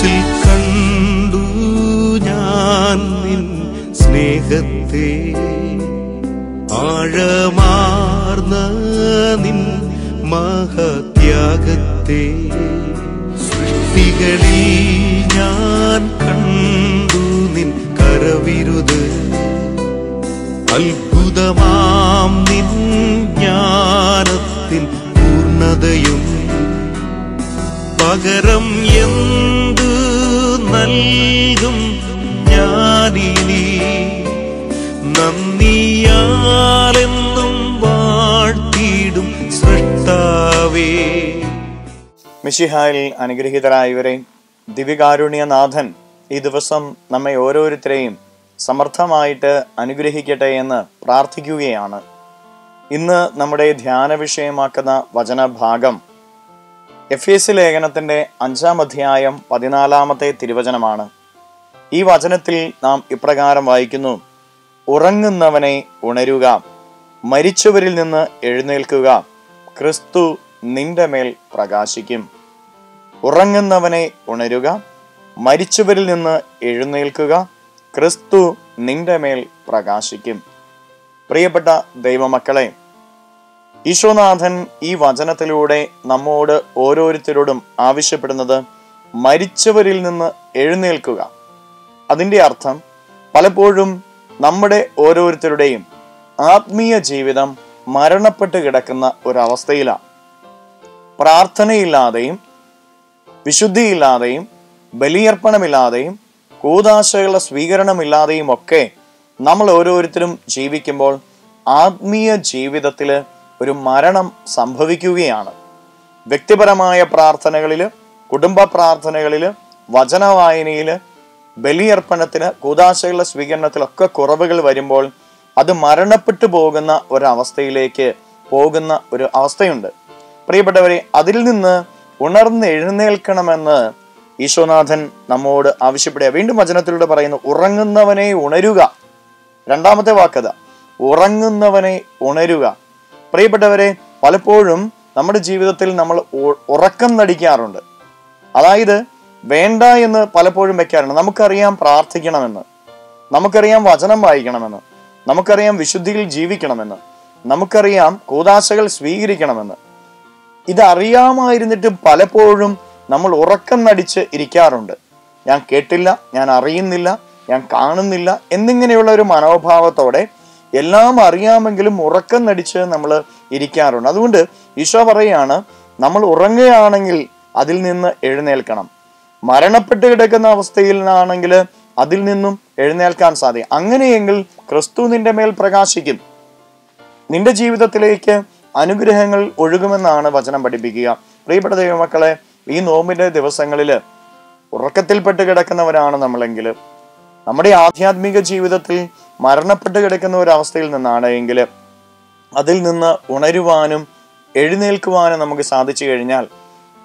മനസ്സിൽ കണ്ടു ഞാൻ നിൻ സ്നേഹത്തെ. ആഴമാർന്ന നിൻ മഹത്യാഗത്തെ. സൃഷ്ടികളിൽ ഞാൻ കണ്ടു നിൻ കരവിരുത്. അത്ഭുതമാം നിൻ ജ്ഞാനത്തിൻ പൂർണതയും പകരം എന്ന് നൽകും ഞാനിനി നന്ദിയാലെന്നും വാഴ്ത്തിയിടും സൃഷ്ടാവേ. മിഷിഹായിൽ അനുഗ്രഹീതരായവരെ ദിവ്യകാരുണ്യനാഥൻ ഈ ദിവസം നമ്മെ ഓരോരുത്തരെയും സമർത്ഥമായിട്ട് അനുഗ്രഹിക്കട്ടെ എന്ന് പ്രാർത്ഥിക്കുകയാണ്. ഇന്ന് നമ്മുടെ ധ്യാന വിഷയമാക്കുന്ന വചനഭാഗം എഫ് എസ് ലേഖനത്തിന്റെ അഞ്ചാം അധ്യായം പതിനാലാമത്തെ തിരുവചനമാണ്. ഈ വചനത്തിൽ നാം ഇപ്രകാരം വായിക്കുന്നു. ഉറങ്ങുന്നവനെ ഉണരുക മരിച്ചവരിൽ നിന്ന് എഴുന്നേൽക്കുക ക്രിസ്തു നിന്റെ മേൽ പ്രകാശിക്കും. ഉറങ്ങുന്നവനെ ഉണരുക മരിച്ചവരിൽ നിന്ന് എഴുന്നേൽക്കുക ക്രിസ്തു നിന്റെ മേൽ പ്രകാശിക്കും. പ്രിയപ്പെട്ട ദൈവമക്കളെ ഈശോനാഥൻ ഈ വചനത്തിലൂടെ നമ്മോട് ഓരോരുത്തരോടും ആവശ്യപ്പെടുന്നത് മരിച്ചവരിൽ നിന്ന് എഴുന്നേൽക്കുക. അതിന്റെ അർത്ഥം പലപ്പോഴും നമ്മുടെ ഓരോരുത്തരുടെയും ആത്മീയ ജീവിതം മരണപ്പെട്ട് കിടക്കുന്ന ഒരവസ്ഥയിലാണ്. പ്രാർത്ഥനയില്ലാതെയും വിശുദ്ധിയില്ലാതെയും ബലിയർപ്പണമില്ലാതെയും കൂതാശകളുടെ സ്വീകരണമില്ലാതെയും ഒക്കെ നമ്മൾ ഓരോരുത്തരും ജീവിക്കുമ്പോൾ ആത്മീയ ജീവിതത്തിൽ ഒരു മരണം സംഭവിക്കുകയാണ്. വ്യക്തിപരമായ പ്രാർത്ഥനകളിൽ കുടുംബ പ്രാർത്ഥനകളിൽ വചനവായനയിൽ ബലിയർപ്പണത്തിന് കൂതാശകളുടെ സ്വീകരണത്തിലൊക്കെ കുറവുകൾ വരുമ്പോൾ അത് മരണപ്പെട്ടു പോകുന്ന ഒരവസ്ഥയിലേക്ക് പോകുന്ന ഒരു അവസ്ഥയുണ്ട്. പ്രിയപ്പെട്ടവരെ അതിൽ നിന്ന് ഉണർന്ന് എഴുന്നേൽക്കണമെന്ന് ഈശോനാഥൻ നമ്മോട് ആവശ്യപ്പെടുക. വീണ്ടും വചനത്തിലൂടെ പറയുന്നു ഉറങ്ങുന്നവനെ ഉണരുക. രണ്ടാമത്തെ വാക്കത ഉറങ്ങുന്നവനെ ഉണരുക. പ്രിയപ്പെട്ടവരെ പലപ്പോഴും നമ്മുടെ ജീവിതത്തിൽ നമ്മൾ ഉറക്കം നടിക്കാറുണ്ട്. അതായത് വേണ്ട എന്ന് പലപ്പോഴും വെക്കാറുണ്ട്. നമുക്കറിയാം പ്രാർത്ഥിക്കണമെന്ന്. നമുക്കറിയാം വചനം വായിക്കണമെന്ന്. നമുക്കറിയാം വിശുദ്ധിയിൽ ജീവിക്കണമെന്ന്. നമുക്കറിയാം കൂതാശകൾ സ്വീകരിക്കണമെന്ന്. ഇതറിയാമായിരുന്നിട്ടും പലപ്പോഴും നമ്മൾ ഉറക്കം നടിച്ച് ഇരിക്കാറുണ്ട്. ഞാൻ കേട്ടില്ല ഞാൻ അറിയുന്നില്ല ഞാൻ കാണുന്നില്ല എന്നിങ്ങനെയുള്ള ഒരു മനോഭാവത്തോടെ എല്ലാം അറിയാമെങ്കിലും ഉറക്കം നടിച്ച് നമ്മൾ ഇരിക്കാറുണ്ട്. അതുകൊണ്ട് ഈശോ പറയുകയാണ് നമ്മൾ ഉറങ്ങുകയാണെങ്കിൽ അതിൽ നിന്ന് എഴുന്നേൽക്കണം. മരണപ്പെട്ട് കിടക്കുന്ന അവസ്ഥയിൽ നിന്നാണെങ്കിൽ അതിൽ നിന്നും എഴുന്നേൽക്കാൻ സാധിക്കും അങ്ങനെയെങ്കിൽ ക്രിസ്തു നിന്റെ മേൽ പ്രകാശിക്കും. നിന്റെ ജീവിതത്തിലേക്ക് അനുഗ്രഹങ്ങൾ ഒഴുകുമെന്നാണ് വചനം പഠിപ്പിക്കുക. പ്രിയപ്പെട്ട ദൈവമക്കളെ ഈ നോമ്പിന്റെ ദിവസങ്ങളിൽ ഉറക്കത്തിൽപ്പെട്ട് കിടക്കുന്നവരാണ് നമ്മളെങ്കിൽ നമ്മുടെ ആധ്യാത്മിക ജീവിതത്തിൽ മരണപ്പെട്ട് കിടക്കുന്ന ഒരവസ്ഥയിൽ നിന്നാണ് എങ്കിൽ അതിൽ നിന്ന് ഉണരുവാനും എഴുന്നേൽക്കുവാനും നമുക്ക് സാധിച്ചു കഴിഞ്ഞാൽ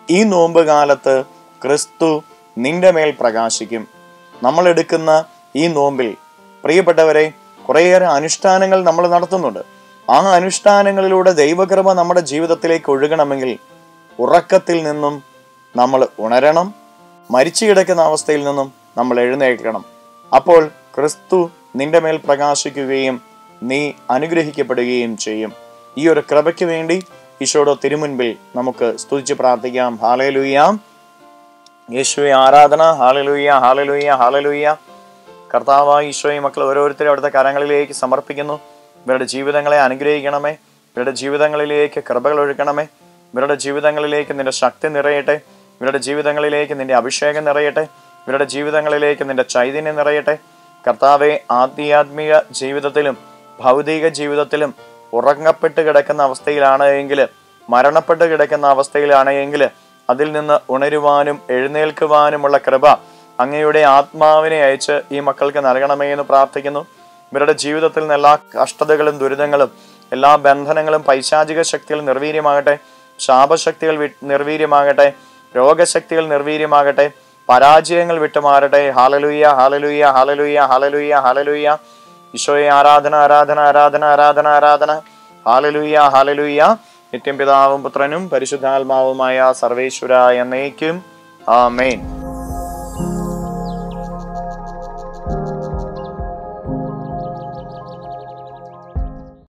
ഈ നോമ്പ് കാലത്ത് ക്രിസ്തു നിന്റെ മേൽ പ്രകാശിക്കും. നമ്മൾ എടുക്കുന്ന ഈ നോമ്പിൽ പ്രിയപ്പെട്ടവരെ കുറേയേറെ അനുഷ്ഠാനങ്ങൾ നമ്മൾ നടത്തുന്നുണ്ട്. ആ അനുഷ്ഠാനങ്ങളിലൂടെ ദൈവകൃപ നമ്മുടെ ജീവിതത്തിലേക്ക് ഒഴുകണമെങ്കിൽ ഉറക്കത്തിൽ നിന്നും നമ്മൾ ഉണരണം മരിച്ചു കിടക്കുന്ന അവസ്ഥയിൽ നിന്നും നമ്മൾ എഴുന്നേൽക്കണം. അപ്പോൾ ക്രിസ്തു നിന്റെ മേൽ പ്രകാശിക്കുകയും നീ അനുഗ്രഹിക്കപ്പെടുകയും ചെയ്യും. ഈ ഒരു കൃപയ്ക്ക് വേണ്ടി ഈശോയുടെ തിരുമുൻപിൽ നമുക്ക് സ്തുതിച്ച് പ്രാർത്ഥിക്കാം. ഹാലലുയ്യാം യേശുവെ ആരാധന. ഹാലലുയ്യ ഹാലലുയ്യ ഹാലലുയ്യ കർത്താവായി ഈശോയെ മക്കൾ ഓരോരുത്തരും അവിടുത്തെ കരങ്ങളിലേക്ക് സമർപ്പിക്കുന്നു. ഇവരുടെ ജീവിതങ്ങളെ അനുഗ്രഹിക്കണമേ. ഇവരുടെ ജീവിതങ്ങളിലേക്ക് കൃപകൾ ഒഴുക്കണമേ ഇവരുടെ ജീവിതങ്ങളിലേക്ക് നിന്റെ ശക്തി നിറയട്ടെ. ഇവരുടെ ജീവിതങ്ങളിലേക്ക് നിന്റെ അഭിഷേകം നിറയട്ടെ. ഇവരുടെ ജീവിതങ്ങളിലേക്ക് നിന്റെ ചൈതന്യം നിറയട്ടെ. കർത്താവെ ആധ്യാത്മിക ജീവിതത്തിലും ഭൗതിക ജീവിതത്തിലും ഉറങ്ങപ്പെട്ട് കിടക്കുന്ന അവസ്ഥയിലാണ് എങ്കിൽ മരണപ്പെട്ട് കിടക്കുന്ന അവസ്ഥയിലാണ് എങ്കിൽ അതിൽ നിന്ന് ഉണരുവാനും എഴുന്നേൽക്കുവാനുമുള്ള കൃപ അങ്ങയുടെ ആത്മാവിനെ അയച്ച് ഈ മക്കൾക്ക് നൽകണമേ എന്ന് പ്രാർത്ഥിക്കുന്നു. ഇവരുടെ ജീവിതത്തിൽ നിന്ന് എല്ലാ കഷ്ടതകളും ദുരിതങ്ങളും എല്ലാ ബന്ധനങ്ങളും പൈശാചിക ശക്തികൾ നിർവീര്യമാകട്ടെ. ശാപശക്തികൾ നിർവീര്യമാകട്ടെ. രോഗശക്തികൾ നിർവീര്യമാകട്ടെ. പരാജയങ്ങൾ വിട്ടുമാറട്ടെ. ഹാലലുയ്യ ഹാലലുയ്യ ഹാലലുയ്യ ഹാലലുയ്യ ഹാലലുയ്യ ഈശോയെ ആരാധന ആരാധന ആരാധന ആരാധന ആരാധന. ഹാലലുയ്യ ഹാലലുയ്യ നിത്യം പിതാവും പുത്രനും പരിശുദ്ധാത്മാവുമായ സർവേശ്വര എന്നേക്കും. ആമേൻ.